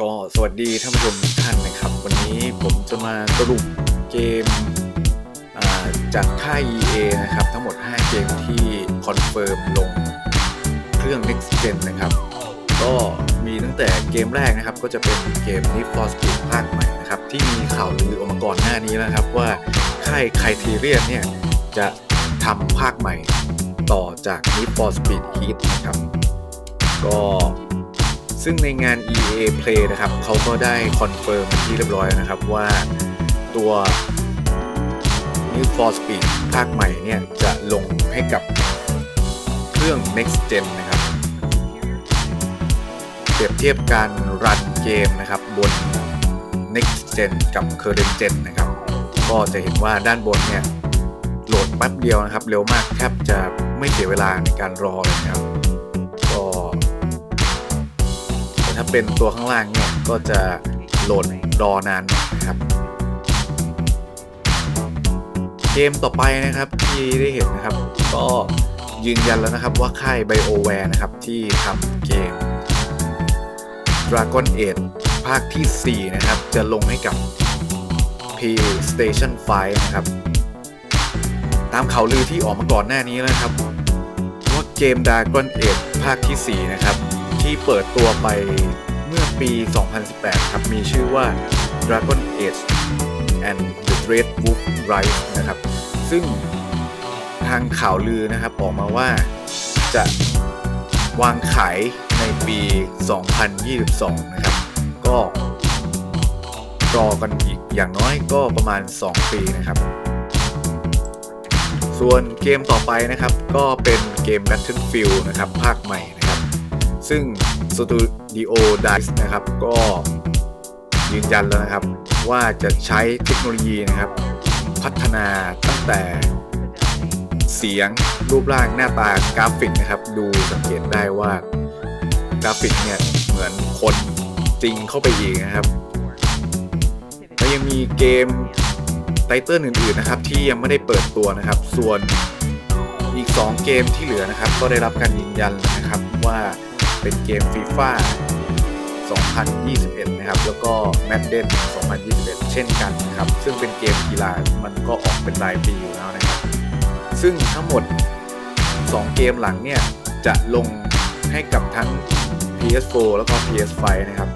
ก็สวัสดีท่านผู้ชมทุกท่านนะครับ วันนี้ผมจะมาสรุปเกมจากค่าย EA นะครับ ทั้งหมด 5 เกมที่คอนเฟิร์มลงเครื่อง Next Gen นะครับ ก็มีตั้งแต่เกมแรกนะครับ ก็จะเป็นเกม Need for Speed ภาคใหม่นะครับ ที่มีข่าวลือออกมาก่อนหน้านี้แล้วครับ ว่าค่าย Criterion เนี่ย จะทำภาคใหม่ต่อจาก Need for Speed Heat นะครับ ก็ ซึ่งในงาน EA Play นะครับเขาก็ได้คอนเฟิร์มที่เรียบร้อยนะครับว่าตัว Need for Speed ภาคใหม่เนี่ยจะลงให้กับเครื่อง Next Gen นะครับ เปรียบเทียบการรันเกมนะครับบน Next Gen กับ Current Gen นะครับ ก็จะเห็นว่าด้านบนเนี่ยโหลดแป๊บเดียวนะครับ เร็วมากแทบจะไม่เสียเวลาในการรอเลยนะครับ เป็นตัวข้างล่างเนี่ยก็จะโหลดรอนานหน่อยนะครับ เกมต่อไปนะครับที่ได้เห็นนะครับ ก็ยืนยันแล้วนะครับว่าค่าย BioWare นะครับที่ทำเกม Dragon Age ภาคที่ 4 นะครับ จะลงให้กับ PlayStation 5 นะครับ ตามข่าวลือที่ออกมาก่อนหน้านี้แล้วนะครับ ว่าเกม Dragon Age ภาคที่ 4 นะครับ ที่เปิดตัวไปเมื่อปี 2018 ครับ มีชื่อว่า Dragon Age and the Dread Wolf Rise นะครับ ซึ่งทางข่าวลือนะครับออกมาว่าจะวางขายในปี 2022 นะครับ ก็รอกันอีกอย่างน้อยก็ประมาณ 2 ปีนะครับ ส่วนเกมต่อไปนะครับก็เป็นเกม Battlefield นะครับ ภาคใหม่ ซึ่ง Studio Dice นะครับ ก็ยืนยันแล้วนะครับ ว่าจะใช้เทคโนโลยีนะครับ พัฒนาตั้งแต่เสียงรูปร่างหน้าตากราฟิกนะครับ ดูสังเกตได้ว่ากราฟิกเนี่ย เหมือนคนจริงเข้าไปอีกนะครับแล้วยังมีเกมไตเติลอื่นๆนะครับ ที่ยังไม่ได้เปิดตัวนะครับ ส่วนอีก 2 เกมที่เหลือนะครับ ก็ได้รับการยืนยันนะครับว่า เป็นเกม FIFA 2021 นะครับ แล้วก็ Madden 2021 เช่นกันนะครับ ซึ่งเป็นเกมกีฬา มันก็ออกเป็นรายปีอยู่แล้วนะครับ ซึ่งทั้งหมด 2 เกมหลังเนี่ย จะลงให้กับทั้ง PS4 แล้วก็ PS5 นะครับ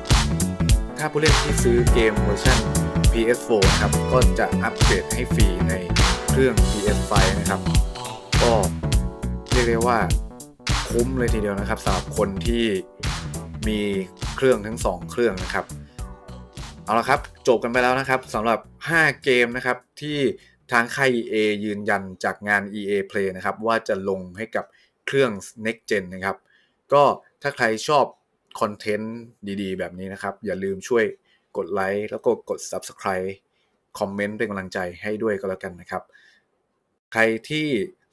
ถ้าผู้เล่นที่ซื้อเกมเวอร์ชัน PS4 นะครับ ก็จะอัปเกรดให้ฟรีในเครื่อง PS5 นะครับ ก็เรียกได้ว่า คุ้มเลยทีเดียวนะครับสำหรับคนที่มีเครื่องทั้ง 2 เครื่องนะครับ เอาละครับ จบกันไปแล้วนะครับสำหรับ 5 เกมนะครับที่ทางค่าย EA ยืนยันจากงาน EA Play นะครับ ว่าจะลงให้กับเครื่อง Next Gen นะครับ ก็ถ้าใครชอบคอนเทนต์ดีๆ แบบนี้นะครับ อย่าลืมช่วยกดไลค์แล้วก็กด Subscribe คอมเมนต์เป็นกำลังใจให้ด้วยก็แล้วกันนะครับ ใครที่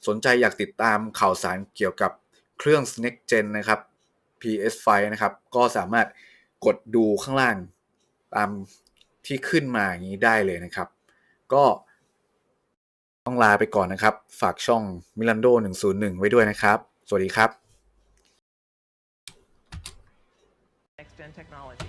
สนใจอยากติดตามข่าวสารเกี่ยวกับ เครื่อง Next Gen นะครับ PS5 นะครับ ก็สามารถกดดูข้างล่างตามที่ขึ้นมาอย่างนี้ได้เลยนะครับ ก็ต้องลาไปก่อนนะครับ ฝากช่อง Milando 101 ไว้ด้วยนะครับ สวัสดีครับ next gen technology.